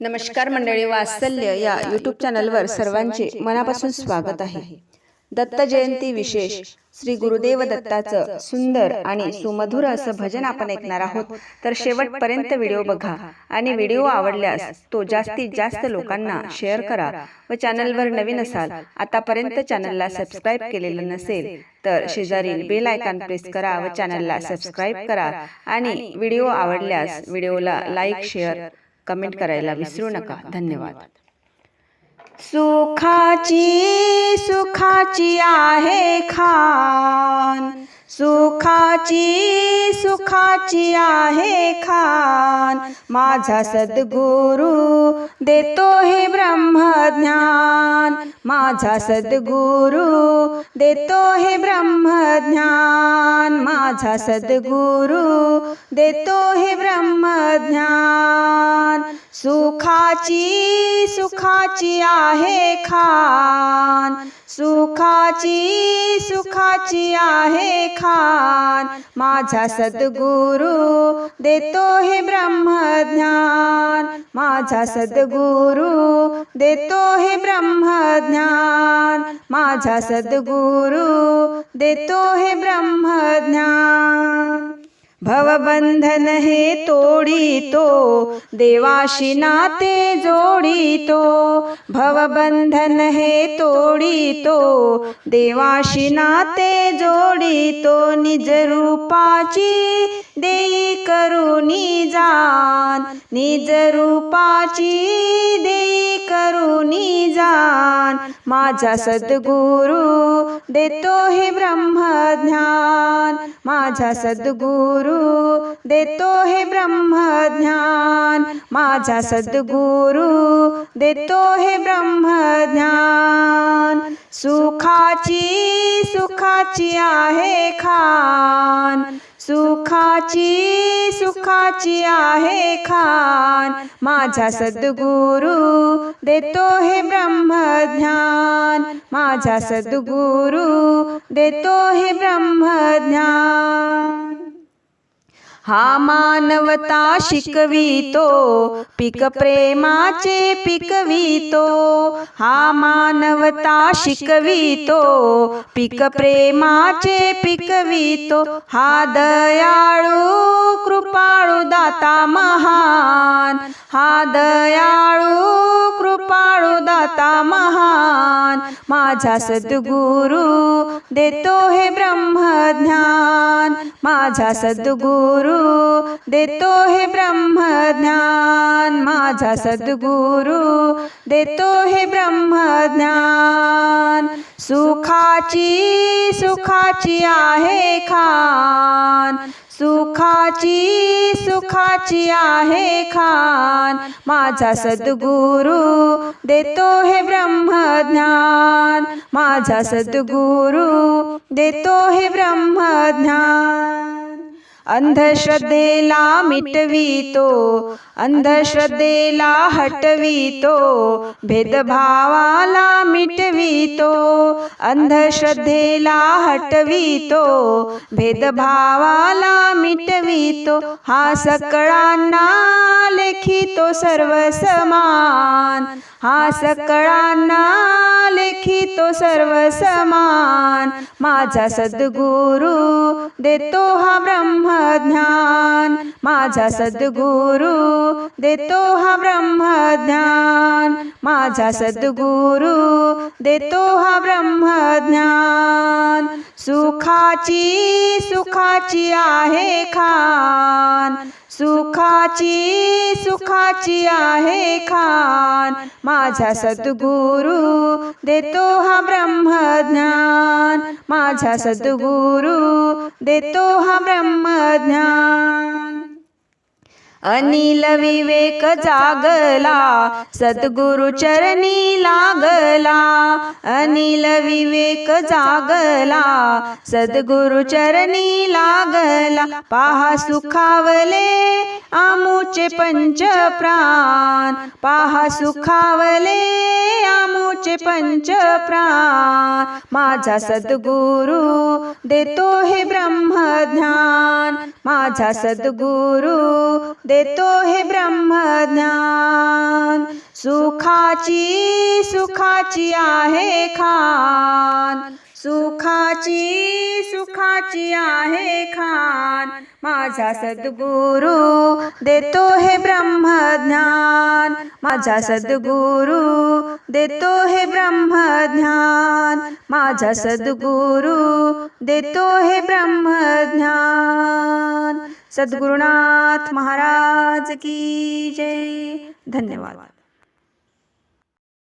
नमस्कार मंडळी वात्सल्य या यूट्यूब चॅनलवर सर्वांचे मनापासून स्वागत आहे. दत्त जयंती विशेष श्री गुरुदेव दत्ताचं सुंदर आणि सुमधुर असं भजन आपण ऐकणार आहोत. तर शेवटपर्यंत व्हिडिओ बघा आणि व्हिडिओ आवडल्यास तो जास्तीत जास्त लोकांना शेअर करा व चॅनलवर नवीन असाल आतापर्यंत चॅनलला सबस्क्राईब केलेलं नसेल तर शेजारील बेल आयकॉन प्रेस करा व चॅनलला सबस्क्राईब करा. आणि व्हिडिओ आवडल्यास व्हिडिओला लाईक शेअर कमेंट करायला विसरू नका. धन्यवाद. सुखाची सुखाची आहे खान. सुखाची सुखाची आहे खान. माझा सद्गुरु देतो हे ब्रह्मज्ञान. माझा सद्गुरु देतो हे ब्रह्मज्ञान. माझा सद्गुरु देतो हे ब्रह्मज्ञान. सुखाची सुखाची आहे खान. सुखाची सुखाची आहे खान माझा सद्गुरु देतो हे ब्रह्मज्ञान. माझा सद्गुरु देतो हे ब्रह्मज्ञान. माझा सद्गुरु देतो हे ब्रह्मज्ञान. भवबंधन हे तोडितो देवाशी नाते जोडितो. भवबंधन हे तोडितो देवाशी नाते जोडितो. निज रूपाची देई करुणी जान निज रूपाची देई करुणी जान माझा सद्गुरु देतो हे ब्रह्मज्ञान. माझा सद्गुरु देतो हे ब्रह्मज्ञान. माझा सद्गुरु देतो हे ब्रह्मज्ञान. सुखाची सुखाची आहे खान. सुखाची सुखाची आहे खान. माझा सद्गुरु देतो हे ब्रह्मज्ञान. माझा सद्गुरु देतो हे ब्रह्मज्ञान. हा मानवता शिकवितो पिक प्रेमाचे पिकवितो हा मानवता शिकवितो पिक प्रेमाचे पिकवितो हा दयाळू कृपाळू दाता महान. हा दयाळू दाता महान माझा सद्गुरु देतो हे ब्रह्मज्ञान. माझा सद्गुरु देतो हे ब्रह्मज्ञान. माझा सद्गुरु देतो हे ब्रह्मज्ञान. सुखाची सुखाची आहे खान. सुखाची सुखाची आहे खान. माझा सद्गुरु देतो हे ब्रह्मज्ञान. माझा सद्गुरु देतो हे ब्रह्मज्ञान. अंधश्रद्धेला मिटवितो अंधश्रद्धेला हटवितो भेदभावाला मिटवितो अंधश्रद्धेला हटवितो भेदभावाला मिटवितो हा सकळांना लेखितो सर्व समान हा सकळांना तो सर्व समान माझा सद्गुरु देतो हा ब्रह्मज्ञान. माझा सद्गुरु देतो हा ब्रह्मज्ञान. माझा सद्गुरु देतो हा ब्रह्मज्ञान. सुखाची सुखाची आहे खान. सुखाची सुखाची आहे खान. माझा सद्गुरु देतो हा ब्रह्मज्ञान. माझा सद्गुरु देतो हा ब्रह्मज्ञान. अनिल विवेक जागला सद्गुरु चरणी लागला. अनिल विवेक जागला सद्गुरु चरणी लागला. पाहा सुखावले आमूचे पंच प्राण. पाहा सुखावले आमूचे पंच प्राण. माझा सद्गुरु देतो हे ब्रह्मज्ञान. माझा सद्गुरु देतो हे ब्रह्मज्ञान. सुखाची सुखाची आहे खान. सुखाची सुखाची आहे खान. माझा सद्गुरु देतो हे ब्रह्मज्ञान. माझा सद्गुरु देतो हे ब्रह्मज्ञान. माझा सद्गुरु देतो हे ब्रह्मज्ञान. सद्गुरुनाथ महाराज की जय. धन्यवाद.